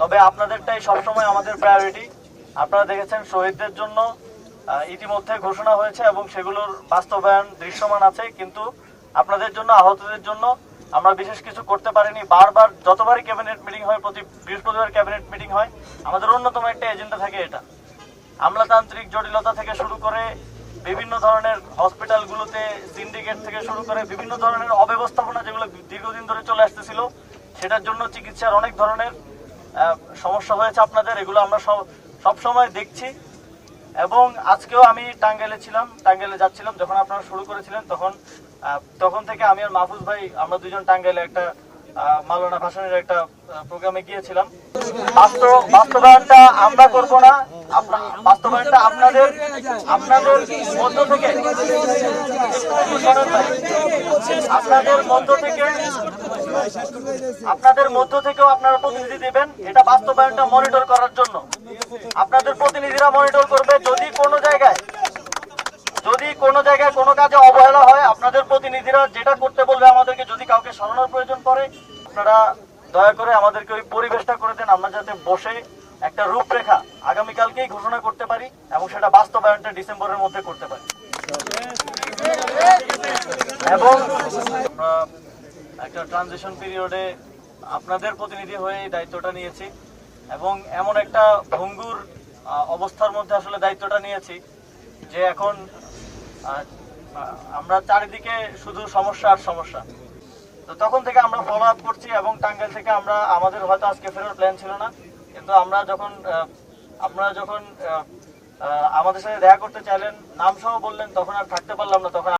তবে আপনাদেরটাই সবসময় আমাদের প্রায়োরিটি আপনারা দেখেছেন শহীদদের জন্য ইতিমধ্যে ঘোষণা হয়েছে এবং সেগুলোর বাস্তবায়ন দৃশ্যমান আছে, কিন্তু আপনাদের জন্য, আহতদের জন্য আমরা বিশেষ কিছু করতে পারিনি। বারবার যতবারই ক্যাবিনেট মিটিং হয়, প্রতি বৃহস্পতিবার ক্যাবিনেট মিটিং হয়, আমাদের অন্যতম একটা এজেন্ডা থাকে এটা। আমলাতান্ত্রিক জটিলতা থেকে শুরু করে বিভিন্ন ধরনের হসপিটালগুলোতে সিন্ডিকেট থেকে শুরু করে বিভিন্ন ধরনের অব্যবস্থাপনা যেগুলো দীর্ঘদিন ধরে চলে আসতেছিল, সেটার জন্য চিকিৎসার অনেক ধরনের সমস্যা হয়েছে আপনাদের এগুলো আমরা সব সবসময় দেখছি। এবং আজকেও আমি টাঙ্গাইলে ছিলাম টাঙ্গাইলে যাচ্ছিলাম যখন আপনারা শুরু করেছিলেন তখন তখন থেকে আমি আর মাহফুজ ভাই আমরা দুজন টাঙ্গাইলে একটা আহ, মাওলানা ভাসানের একটা প্রোগ্রামে গিয়েছিলাম। বাস্তবায়নটা আমরা করব না বাস্তবায়নটা আপনাদের আপনাদের মধ্য থেকে। আপনাদের মধ্য থেকে আপনাদের মধ্য থেকেও আপনারা প্রতিনিধি দেবেন। এটা বাস্তবায়নটা মনিটর করার জন্য। আপনাদের প্রতিনিধিরা মনিটর করবে যদি কোনো জায়গায়, যদি কোনো জায়গায় কোনো কাজে অবহেলা হয়, আপনাদের প্রতিনিধিরা যেটা করতে বলবে আমাদেরকে যদি কাউকে সরানোর প্রয়োজন পড়ে, আপনারা দয়া করে আমাদেরকে ওই পরিবেশটা করে দেন। আমরা যাতে বসে একটা রূপরেখা আগামীকালকেই ঘোষণা করতে পারি এবং সেটা বাস্তবায়নটা ডিসেম্বরের মধ্যে করতে পারি এবং আমরা একটা ট্রানজিশন পিরিয়ডে আপনাদের প্রতিনিধি হয়ে দায়িত্বটা নিয়েছি এবং এমন একটা ভঙ্গুর অবস্থার মধ্যে আসলে দায়িত্বটা নিয়েছি যে এখন আমরা চারিদিকে শুধু সমস্যা আর সমস্যা। তো তখন থেকে আমরা ফলো আপ করছি এবং টাঙ্গাইল থেকে আমরা, আমাদের হয়তো আজকে ফেরার প্ল্যান ছিল না, কিন্তু আমরা যখন আপনারা যখন আমাদের সাথে দেখা করতে চাইলেন নাম সহ বললেন, তখন আর থাকতে পারলাম না, তখন